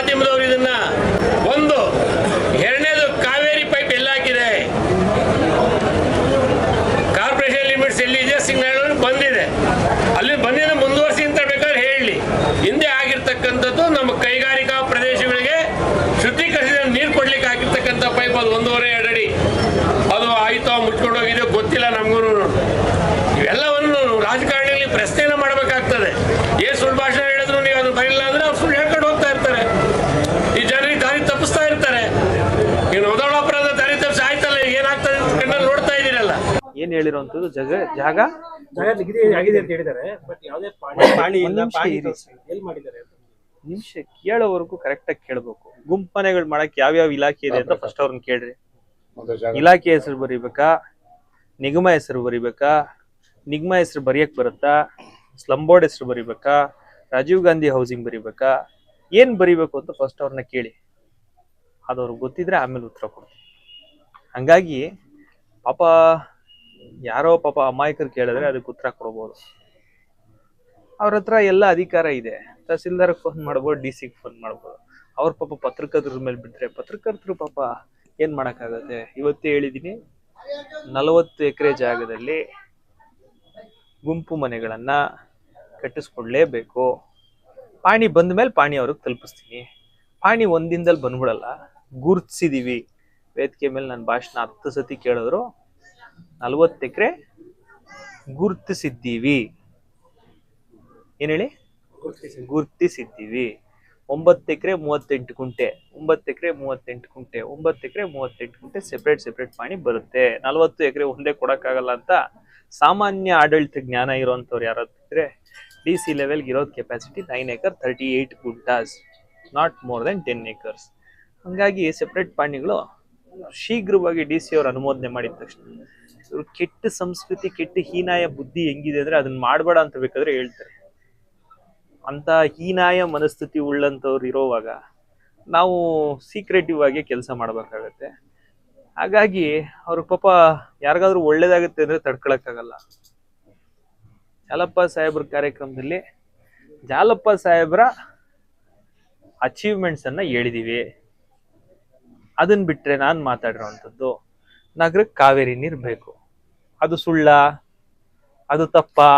ಮಾಧ್ಯಮದವರು ಇದನ್ನ ಒಂದು, ಎರಡನೇದು ಕಾವೇರಿ ಪೈಪ್ ಎಲ್ಲಾಕಿದೆ. ಕಾರ್ಪೊರೇಷನ್ ಲಿಮಿಟ್ಸ್ ಎಲ್ಲಿದೆ ಸಿಗ್ನಲ್ ಬಂದಿದೆ. ಅಲ್ಲಿ ಬಂದಿನ ಮುಂದುವರಿಸಿ ಅಂತ ಬೇಕಾದ್ರೆ ಹೇಳಿ. ಹಿಂದೆ ಆಗಿರ್ತಕ್ಕಂಥದ್ದು ನಮ್ಮ ಕೈಗಾರಿಕಾ ಪ್ರದೇಶಗಳಿಗೆ ಶುದ್ಧೀಕರಿಸಿದ ನೀರು ಕೊಡ್ಲಿಕ್ಕೆ ಆಗಿರ್ತಕ್ಕಂಥ ಪೈಪ್ ಅದು ಒಂದೂವರೆ ಎರಡು ಅಡಿ ಅದು ಆಯ್ತು ಮುಚ್ಕೊಂಡೋಗಿದೆ ಗೊತ್ತಿಲ್ಲ ನಮಗೂ ಇವೆಲ್ಲವನ್ನು ರಾಜಕಾರಣಿಗಳಿಗೆ ಪ್ರಶ್ನೆಯನ್ನು ಮಾಡಬೇಕಾಗ್ತದೆ. ಏ ಸುಳ್ಭಾಷೆ ಏನ್ ಹೇಳಿರುವಂತದ್ದು ಜಗ ಜಾಗ? ಆಗಿದೆ ಅಂತ ಹೇಳಿದ್ದಾರೆ. ಬಟ್ ಯಾವುದೇ ಪಾಣಿ ಪಾಣಿ ಇಲ್ಲ ನಿಮಿಷ ಪಾಣಿ ಇರಿ. ತೋರ್ಸಿ. ಎಲ್ಲಿ ಮಾಡಿದ್ದಾರೆ ನಿಮಿಷ ಕೇಳೋವರೆಗೂ ಕರೆಕ್ಟ್ ಆಗಿ ಕೇಳ್ಬೇಕು. ಗುಂಪನೆಗಳು ಮಾಡಕ್ ಯಾವ್ಯಾವ ಇಲಾಖೆ ಇದೆ ಅಂತ ಫಸ್ಟ್ ಅವ್ರನ್ನ ಕೇಳ್ರಿ. ಇಲಾಖೆ ಹೆಸರು ಬರಿಬೇಕಾ? ನಿಗಮ ಹೆಸರು ಬರಿಬೇಕಾ? ನಿಗಮ ಹೆಸರು ಬರೆಯಕ್ ಬರುತ್ತಾ? ಸ್ಲಂ ಬೋರ್ಡ್ ಹೆಸರು ಬರಿಬೇಕಾ? ರಾಜೀವ್ ಗಾಂಧಿ ಹೌಸಿಂಗ್ ಬರಿಬೇಕಾ? ಏನ್ ಬರಿಬೇಕು ಅಂತ ಫಸ್ಟ್ ಅವ್ರನ್ನ ಕೇಳಿ. ಅದವ್ರಿಗೆ ಗೊತ್ತಿದ್ರೆ ಆಮೇಲೆ ಉತ್ತರ ಕೊಡ್ತೀನಿ. ಹಂಗಾಗಿ ಪಾಪ ಯಾರೋ ಪಾಪ ಅಮಾಯಕರು ಕೇಳಿದ್ರೆ ಅದಕ್ಕೆ ಉತ್ತರ ಕೊಡ್ಬೋದು. ಅವ್ರ ಹತ್ರ ಎಲ್ಲ ಅಧಿಕಾರ ಇದೆ. ತಹಸೀಲ್ದಾರ್ ಫೋನ್ ಮಾಡ್ಬೋದು ಡಿ ಸಿಗೆ ಫೋನ್ ಮಾಡ್ಬೋದು. ಅವ್ರ ಪಾಪ ಪತ್ರಕರ್ತರ ಮೇಲೆ ಬಿಟ್ರೆ ಪತ್ರಕರ್ತರು ಪಾಪ ಏನ್ ಮಾಡೋಕ್ಕಾಗತ್ತೆ? ಇವತ್ತೇ ಹೇಳಿದೀನಿ, ನಲವತ್ತು ಎಕರೆ ಜಾಗದಲ್ಲಿ ಗುಂಪು ಮನೆಗಳನ್ನ ಕಟ್ಟಿಸ್ಕೊಡ್ಲೇಬೇಕು. ಪಾಣಿ ಬಂದ ಮೇಲೆ ಪಾಣಿ ಅವ್ರಿಗೆ ತಲುಪಿಸ್ತೀನಿ. ಪಾಣಿ ಒಂದಿನದಲ್ಲಿ ಬಂದ್ಬಿಡಲ್ಲ, ಗುರ್ತಿಸಿದೀವಿ. ವೇದಿಕೆ ಮೇಲೆ ನನ್ನ ಭಾಷಣ ಹತ್ತು ಸತಿ ಕೇಳಿದ್ರು ನಲವತ್ತು ಎಕರೆ ಗುರ್ತಿಸಿದ್ದೀವಿ. ಏನೇಳಿ ಹೇಳಿ? ಗುರ್ತಿಸಿದ್ದೀವಿ. ಒಂಬತ್ತು ಎಕರೆ ಮೂವತ್ತೆಂಟು ಕುಂಟೆ. ಒಂಬತ್ತು ಎಕರೆ ಮೂವತ್ತೆಂಟು ಕುಂಟೆ. ಒಂಬತ್ತು ಎಕರೆ ಮೂವತ್ತೆಂಟು ಕುಂಟೆ ಸೆಪ್ರೇಟ್ ಸೆಪ್ರೇಟ್ ಪಾಣಿ ಬರುತ್ತೆ. ನಲವತ್ತು ಎಕರೆ ಒಂದೇ ಕೊಡೋಕ್ಕಾಗಲ್ಲ ಅಂತ ಸಾಮಾನ್ಯ ಆಡಳಿತ ಜ್ಞಾನ ಇರೋಂಥವ್ರು ಯಾರಾದ್ರೆ ಡಿ ಸಿ ಲೆವೆಲ್ಗೆ ಇರೋದು capacity nine acre thirty eight guntas not more than ten acres ಹಂಗಾಗಿ ಸೆಪ್ರೇಟ್ ಪಾಣಿಗಳು ಶೀಘ್ರವಾಗಿ ಡಿ ಸಿ ಅವ್ರ ಅನುಮೋದನೆ ಮಾಡಿದ ತಕ್ಷಣ. ಇವ್ರು ಕೆಟ್ಟ ಸಂಸ್ಕೃತಿ, ಕೆಟ್ಟ ಹೀನಾಯ ಬುದ್ಧಿ ಹೆಂಗಿದೆ ಅಂದ್ರೆ ಅದನ್ನ ಮಾಡಬೇಡ ಅಂತ ಬೇಕಾದ್ರೆ ಹೇಳ್ತಾರೆ. ಅಂತ ಹೀನಾಯ ಮನಸ್ಥಿತಿ ಉಳ್ಳಂಥವ್ರು ಇರೋವಾಗ ನಾವು ಸೀಕ್ರೆಟಿವ್ ಆಗಿ ಕೆಲಸ ಮಾಡ್ಬೇಕಾಗತ್ತೆ. ಹಾಗಾಗಿ ಅವ್ರ ಪಾಪ ಯಾರಿಗಾದ್ರೂ ಒಳ್ಳೇದಾಗುತ್ತೆ ಅಂದ್ರೆ ತಡ್ಕೊಳಕ್ಕಾಗಲ್ಲ. ಜಾಲಪ್ಪ ಸಾಹೇಬ್ರ ಕಾರ್ಯಕ್ರಮದಲ್ಲಿ ಜಾಲಪ್ಪ ಸಾಹೇಬ್ರ ಅಚೀವ್ಮೆಂಟ್ಸ್ ಅನ್ನ ಹೇಳಿದೀವಿ. ಅದನ್ನ ಬಿಟ್ರೆ ನಾನು ಮಾತಾಡಿರೋವಂಥದ್ದು ನಗರಕ್ಕೆ ಕಾವೇರಿ ನೀರು ಬೇಕು. ಅದು ಸುಳ್ಳ ಅದು ತಪ್ಪಾ